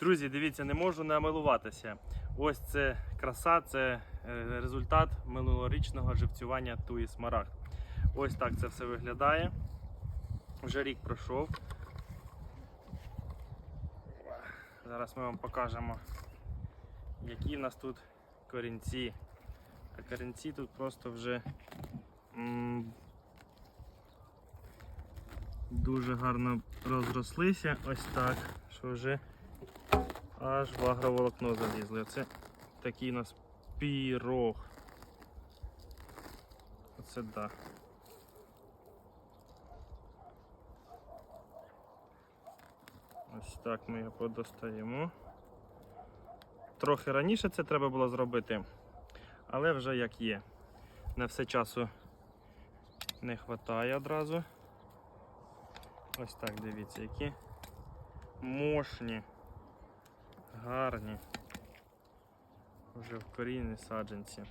Друзі, дивіться, не можу намилуватися. Ось це краса, це е, результат минулорічного живцювання туї смарагд. Ось так це все виглядає. Вже рік пройшов. Зараз ми вам покажемо, які в нас тут корінці. А корінці тут просто вже дуже гарно розрослися. Ось так, що вже аж в агроволокно залізли. Оце такий у нас пірог. Оце да. Ось так ми його подостаємо. Трохи раніше це треба було зробити, але вже як є. На все часу не вистачає одразу. Ось так дивіться, які мощні, гарні. Вже вкорінені саджанці.